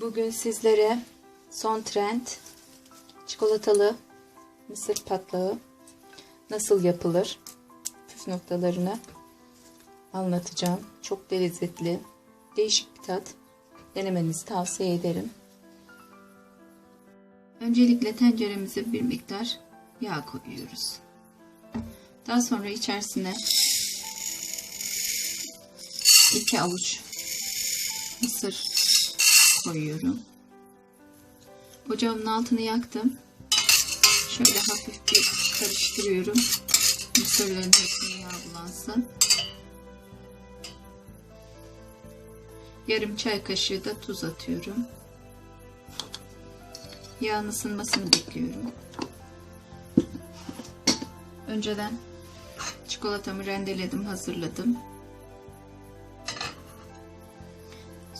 Bugün sizlere son trend çikolatalı mısır patlağı nasıl yapılır püf noktalarını anlatacağım. Çok da lezzetli, değişik bir tat. Denemenizi tavsiye ederim. Öncelikle tenceremize bir miktar yağ koyuyoruz. Daha sonra içerisine iki avuç mısır koyuyorum. Ocağımın altını yaktım. Şöyle hafif bir karıştırıyorum. Mısırların hepsine yağ bulansın. Yarım çay kaşığı da tuz atıyorum. Yağın ısınmasını bekliyorum. Önceden çikolatamı rendeledim, hazırladım.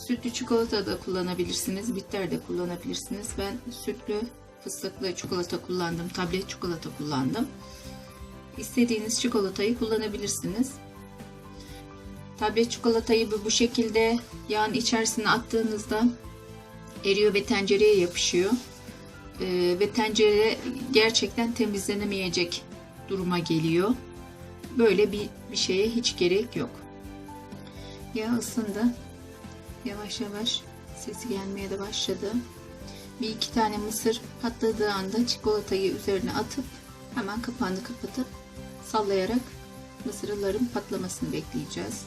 Sütlü çikolata da kullanabilirsiniz, bitter de kullanabilirsiniz. Ben sütlü fıstıklı çikolata kullandım, tablet çikolata kullandım. İstediğiniz çikolatayı kullanabilirsiniz. Tablet çikolatayı bu şekilde yağın içerisine attığınızda eriyor ve tencereye yapışıyor. Ee, ve tencere gerçekten temizlenemeyecek duruma geliyor. Böyle bir, bir şeye hiç gerek yok. Yağ ısındı. Yavaş yavaş sesi gelmeye de başladı. Bir iki tane mısır patladığı anda çikolatayı üzerine atıp hemen kapağını kapatıp sallayarak mısırların patlamasını bekleyeceğiz.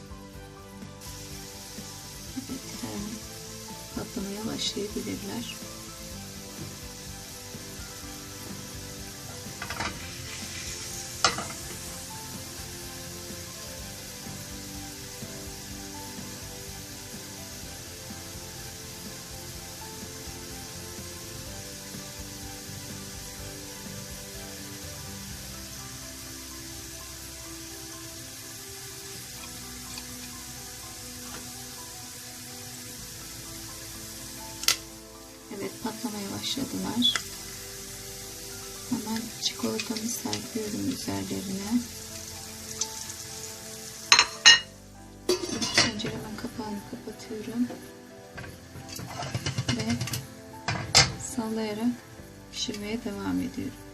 Evet, patlamaya başlayabilirler. Patlamaya başladılar. Hemen çikolatamı serpiyorum üzerlerine. Tenceremin kapağını kapatıyorum. Ve sallayarak pişirmeye devam ediyorum.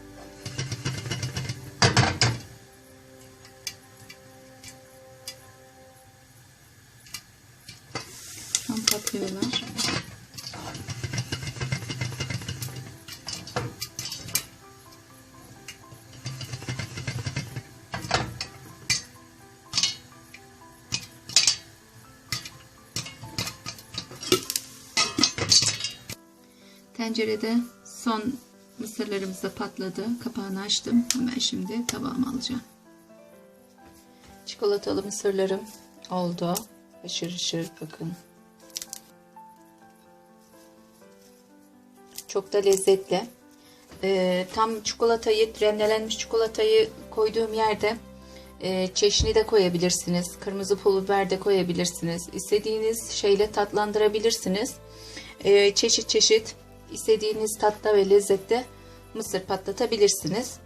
Tencerede son mısırlarımız da patladı. Kapağını açtım. Hemen şimdi tabağıma alacağım. Çikolatalı mısırlarım oldu. Aşırı ışır bakın. Çok da lezzetli. Ee, tam çikolatayı, rendelenmiş çikolatayı koyduğum yerde e, çeşni de koyabilirsiniz. Kırmızı pul biber de koyabilirsiniz. İstediğiniz şeyle tatlandırabilirsiniz. Ee, çeşit çeşit istediğiniz tatta ve lezzette mısır patlatabilirsiniz.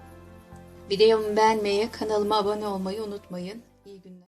Videomu beğenmeyi, kanalıma abone olmayı unutmayın. İyi günler.